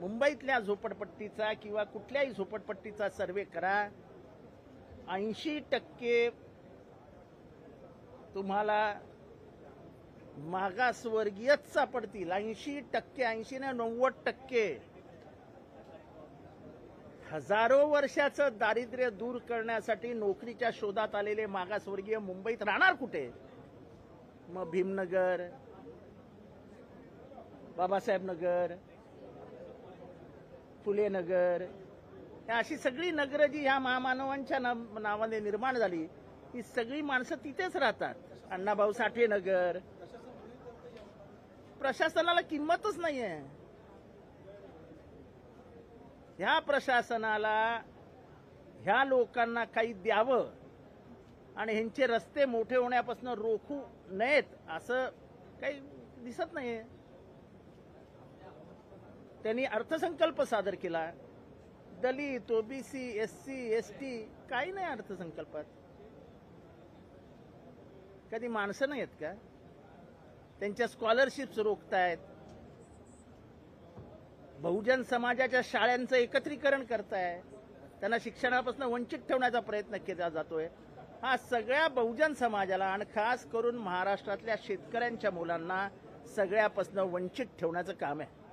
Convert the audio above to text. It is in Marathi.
मुंबईतल्या झोपडपट्टीचा किंवा कुठल्याही झोपडपट्टीचा सर्वे करा. ऐंशी टक्के तुम्हाला मागासवर्गीयच सापडतील. ऐंशी टक्के ऐंशी ने नव्वद टक्के. हजारो वर्षाचं दारिद्र्य दूर करण्यासाठी नोकरीच्या शोधात आलेले मागासवर्गीय मुंबईत राहणार कुठे? मग भीमनगर बाबासाहेब नगर फुले नगर. या अशी सगळी नगरं जी ह्या महामानवांच्या नावाने निर्माण झाली ही सगळी माणसं तिथेच राहतात. अण्णाभाऊ साठे नगर. प्रशासनाला किंमतच नाहीये. ह्या प्रशासनाला ह्या लोकांना काही द्यावं आणि ह्यांचे रस्ते मोठे होण्यापासून रोखू नयेत असं काही दिसत नाहीये. त्यांनी अर्थसंकल्प सादर केला. Dalit OBC S C S T काही नाही अर्थसंकल्पात. कधी माणसं नाही आहेत का? त्यांच्या स्कॉलरशिप्स रोखतायत. बहुजन समाजाच्या शाळांचं एकत्रीकरण करताय. त्यांना शिक्षणापासून वंचित ठेवण्याचा प्रयत्न केला जातोय. हा सगळ्या बहुजन समाजाला आणि खास करून महाराष्ट्रातल्या शेतकऱ्यांच्या मुलांना सगळ्यापासून वंचित ठेवण्याचं काम आहे.